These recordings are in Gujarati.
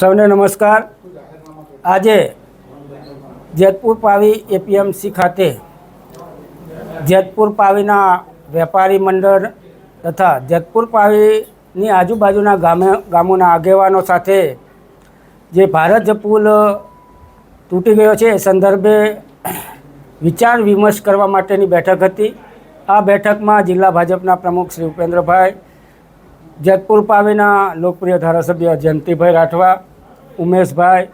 સૌને નમસ્કાર. આજે જેતપુર પાવી એપીએમસી ખાતે જેતપુર પાવીના વેપારી મંડળ તથા જેતપુર પાવીની આજુબાજુના ગામે ગામોના આગેવાનો સાથે જે ભારત પુલ તૂટી ગયો છે એ સંદર્ભે વિચાર વિમર્શ કરવા માટેની બેઠક હતી. આ બેઠકમાં જિલ્લા ભાજપના પ્રમુખ શ્રી ઉપેન્દ્રભાઈ, જેતપુર પાવીના લોકપ્રિય ધારાસભ્ય જયંતિભાઈ રાઠવા ઉમેશભાઈ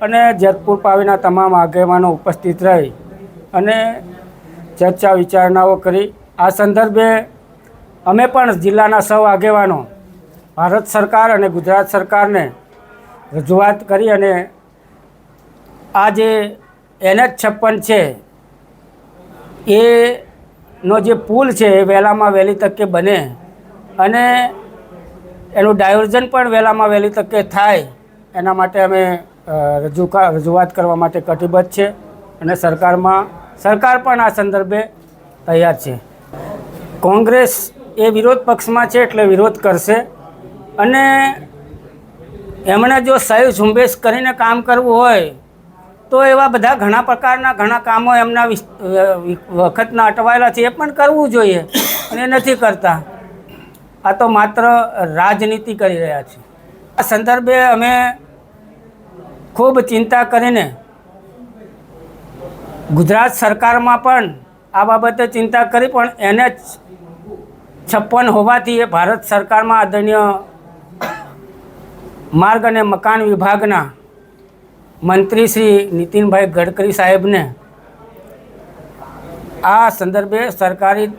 અને જેતપુર પાવીના તમામ આગેવાનો ઉપસ્થિત રહી અને ચર્ચા વિચારણાઓ કરી. આ સંદર્ભે અમે પણ જિલ્લાના સૌ આગેવાનો ભારત સરકાર અને ગુજરાત સરકારને રજૂઆત કરી અને આ જે એનએચ છપ્પન છે, એનો જે પુલ છે એ વહેલામાં વહેલી તકે બને અને એનું ડાયવર્ઝન પણ વહેલામાં વહેલી તકે થાય. એના માટે અમે રજૂકા રજૂ રજૂઆત કરવા માટે કટિબદ્ધ છે અને સરકારમાં, સરકાર પણ આ સંદર્ભે તૈયાર છે. કોંગ્રેસ એ વિરોધ પક્ષમાં છે એટલે વિરોધ કરશે અને એમણે જો સહી ઝુંબેશ કરીને કામ કરવું હોય તો એવા બધા ઘણા પ્રકારના ઘણા કામો એમના વખતના અટવાયેલા છે એ પણ કરવું જોઈએ અને નથી કરતા. આ તો માત્ર રાજનીતિ કરી રહ્યા છે. આ સંદર્ભે અમે ખૂબ ચિંતા કરીને ગુજરાત સરકારમાં પણ આ બાબતે ચિંતા કરી, પણ એને છપ્પન હોવાથી એ ભારત સરકારમાં આદરણીય માર્ગ અને મકાન વિભાગના મંત્રી શ્રી નીતિનભાઈ ગડકરી સાહેબને આ સંદર્ભે સરકારી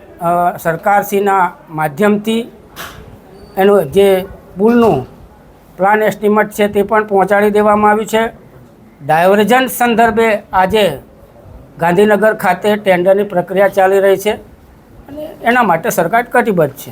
સરકારશ્રીના માધ્યમથી એનું જે પુલનું પ્લાન એસ્ટિમેટ છે તે પણ પહોંચાડી દેવામાં આવ્યું છે. ડાયવર્ઝન સંદર્ભે આજે ગાંધીનગર ખાતે ટેન્ડરની પ્રક્રિયા ચાલી રહી છે અને એના માટે સરકાર કટિબદ્ધ છે.